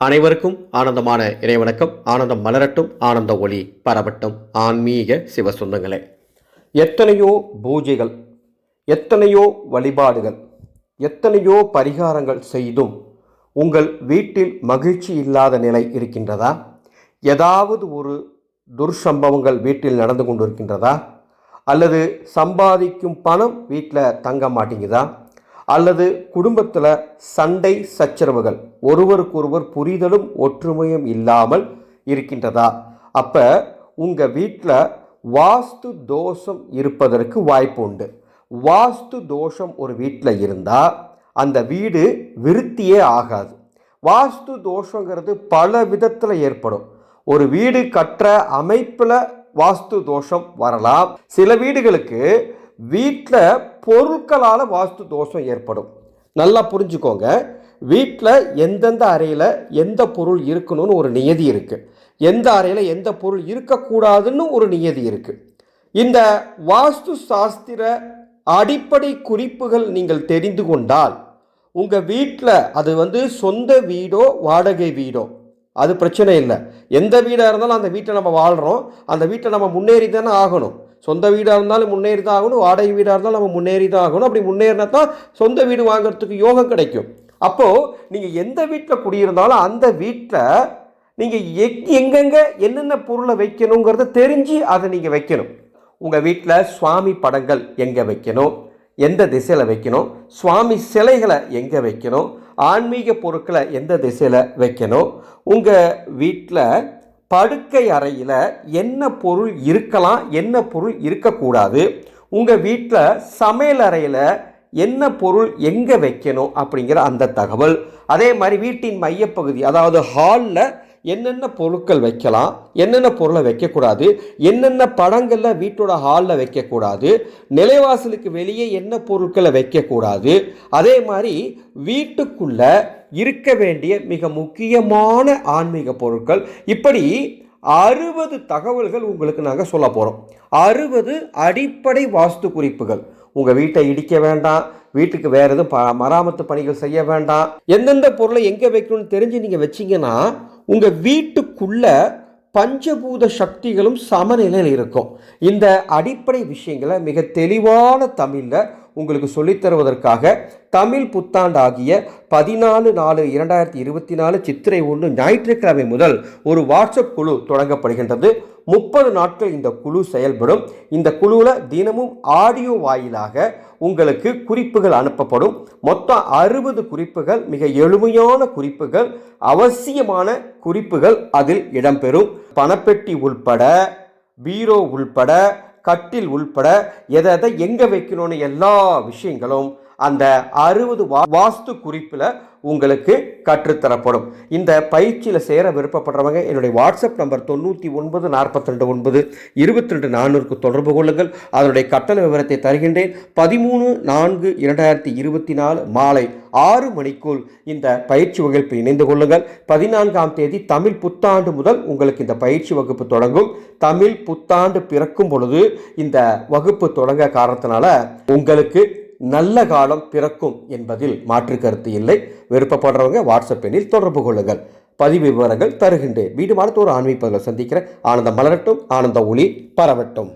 அனைவருக்கும் ஆனந்தமான இறைவணக்கம். ஆனந்தம் மலரட்டும் ஆனந்த ஒளி பரவட்டும். ஆன்மீக சிவ சொந்தங்களே எத்தனையோ பூஜைகள் எத்தனையோ வழிபாடுகள் எத்தனையோ பரிகாரங்கள் செய்தும் உங்கள் வீட்டில் மகிழ்ச்சி இல்லாத நிலை இருக்கின்றதா? ஏதாவது ஒரு துர்சம்பவங்கள் வீட்டில் நடந்து கொண்டிருக்கின்றதா? அல்லது சம்பாதிக்கும் பணம் வீட்டில் தங்க மாட்டேங்குதா? அல்லது குடும்பத்தில் சண்டை சச்சரவுகள். ஒருவருக்கொருவர் புரிதலும் ஒற்றுமையும் இல்லாமல் இருக்கின்றதா? அப்போ உங்கள் வீட்டில் வாஸ்து தோஷம் இருப்பதற்கு வாய்ப்பு உண்டு. வாஸ்து தோஷம் ஒரு வீட்டில் இருந்தால் அந்த வீடு விருத்தியே ஆகாது. வாஸ்து தோஷங்கிறது பல விதத்தில் ஏற்படும். ஒரு வீடு கற்ற அமைப்பில் வாஸ்து தோஷம் வரலாம். சில வீடுகளுக்கு வீட்டில் பொருட்களால் வாஸ்து தோஷம் ஏற்படும். நல்லா புரிஞ்சுக்கோங்க. வீட்டில் எந்தெந்த அறையில் எந்த பொருள் இருக்கணும்னு ஒரு நியதி இருக்குது எந்த அறையில் எந்த பொருள் இருக்கக்கூடாதுன்னு ஒரு நியதி இருக்குது இந்த வாஸ்து சாஸ்திர அடிப்படை குறிப்புகள் நீங்கள் தெரிந்து கொண்டால் உங்கள் வீட்டில் அது வந்து சொந்த வீடோ வாடகை வீடோ அது பிரச்சனை இல்லை. எந்த வீடாக இருந்தாலும் அந்த வீட்டை நம்ம வாழ்கிறோம் அந்த வீட்டை நம்ம முன்னேறி தானே ஆகணும். சொந்த வீடாக இருந்தாலும் முன்னேறி தான் ஆகணும். வாடகை வீடாக இருந்தாலும் நம்ம முன்னேறி தான் ஆகணும். அப்படி முன்னேறினா தான் சொந்த வீடு வாங்குறதுக்கு யோகம் கிடைக்கும். அப்போது நீங்கள் எந்த வீட்டில் குடியிருந்தாலும் அந்த வீட்டில் நீங்கள் எங்கெங்கே என்னென்ன பொருளை வைக்கணுங்கிறத தெரிஞ்சு அதை நீங்கள் வைக்கணும். உங்கள் வீட்டில் சுவாமி படங்கள் எங்கே வைக்கணும்? எந்த திசையில் வைக்கணும்? சுவாமி சிலைகளை எங்கே வைக்கணும்? ஆன்மீக பொருட்களை எந்த திசையில் வைக்கணும்? உங்கள் வீட்டில் படுக்கை அறையில் என்ன பொருள் இருக்கலாம் என்ன பொருள் இருக்கக்கூடாது உங்கள் வீட்டில் சமையல் அறையில் என்ன பொருள் எங்கே வைக்கணும் அப்படிங்கிற அந்த தகவல். அதே மாதிரி வீட்டின் மையப்பகுதி அதாவது ஹாலில் என்னென்ன பொருட்கள் வைக்கலாம் என்னென்ன பொருளை வைக்கக்கூடாது என்னென்ன படங்களில் வீட்டோட ஹாலில் வைக்கக்கூடாது நிலைவாசலுக்கு வெளியே என்ன பொருட்களை வைக்கக்கூடாது அதே மாதிரி வீட்டுக்குள்ளே இருக்க வேண்டிய மிக முக்கியமான ஆன்மீக பொருட்கள். இப்படி அறுபது தகவல்கள் உங்களுக்கு நாங்கள் சொல்ல போகிறோம் அறுபது அடிப்படை வாஸ்து குறிப்புகள். உங்கள் வீட்டை இடிக்க வேண்டாம் வீட்டுக்கு வேறு எதுவும் ப மராமத்து பணிகள் செய்ய வேண்டாம். எந்தெந்த பொருளை எங்கே வைக்கணும்னு தெரிஞ்சு நீங்கள் வச்சிங்கன்னா உங்கள் வீட்டுக்குள்ள பஞ்சபூத சக்திகளும் சமநிலையில் இருக்கும். இந்த அடிப்படை விஷயங்களை மிக தெளிவான தமிழில் உங்களுக்கு சொல்லித் தருவதற்காக தமிழ் புத்தாண்டு ஆகிய பதினாலு நாலு இரண்டாயிரத்தி இருபத்தி நாலு சித்திரை ஒன்று ஞாயிற்றுக்கிழமை முதல் ஒரு வாட்ஸ்அப் குழு தொடங்கப்படுகின்றது. முப்பது நாட்கள் இந்த குழு செயல்படும். இந்த குழுவில் தினமும் ஆடியோ வாயிலாக உங்களுக்கு குறிப்புகள் அனுப்பப்படும். மொத்தம் அறுபது குறிப்புகள் மிக எளிமையான குறிப்புகள் அவசியமான குறிப்புகள் அதில் இடம்பெறும். பணப்பெட்டி உள்பட பீரோ உள்பட கட்டில் உள்பட எதை எதை எங்கே வைக்கணும்னு எல்லா விஷயங்களும் அந்த அறுபது வா வாஸ்து குறிப்பில் உங்களுக்கு கற்றுத்தரப்படும். இந்த பயிற்சியில் சேர விருப்பப்படுறவங்க என்னுடைய வாட்ஸ்அப் நம்பர் தொண்ணூற்றி ஒன்பது நாற்பத்தி ரெண்டு ஒன்பது இருபத்தி ரெண்டு நானூறுக்கு தொடர்பு கொள்ளுங்கள். அதனுடைய கட்டண விவரத்தை தருகின்றேன். பதிமூணு நான்கு இரண்டாயிரத்தி இருபத்தி நாலு மாலை ஆறு மணிக்குள் இந்த பயிற்சி வகுப்பில் இணைந்து கொள்ளுங்கள். பதினான்காம் தேதி தமிழ் புத்தாண்டு முதல் உங்களுக்கு இந்த பயிற்சி வகுப்பு தொடங்கும். தமிழ் புத்தாண்டு பிறக்கும் பொழுது இந்த வகுப்பு தொடங்க காரணத்தினால உங்களுக்கு நல்ல காலம் பிறக்கும் என்பதில் மாற்று கருத்து இல்லை. விருப்பப்படுறவங்க வாட்ஸ்அப் எண்ணில் தொடர்பு கொள்ளுங்கள். பதிவு விவரங்கள் தருகின்றேன். வீடு மாதத்தோடு ஆன்மீக சந்திக்கிற ஆனந்தம் மலரட்டும். ஆனந்த ஒளி பரவட்டும்.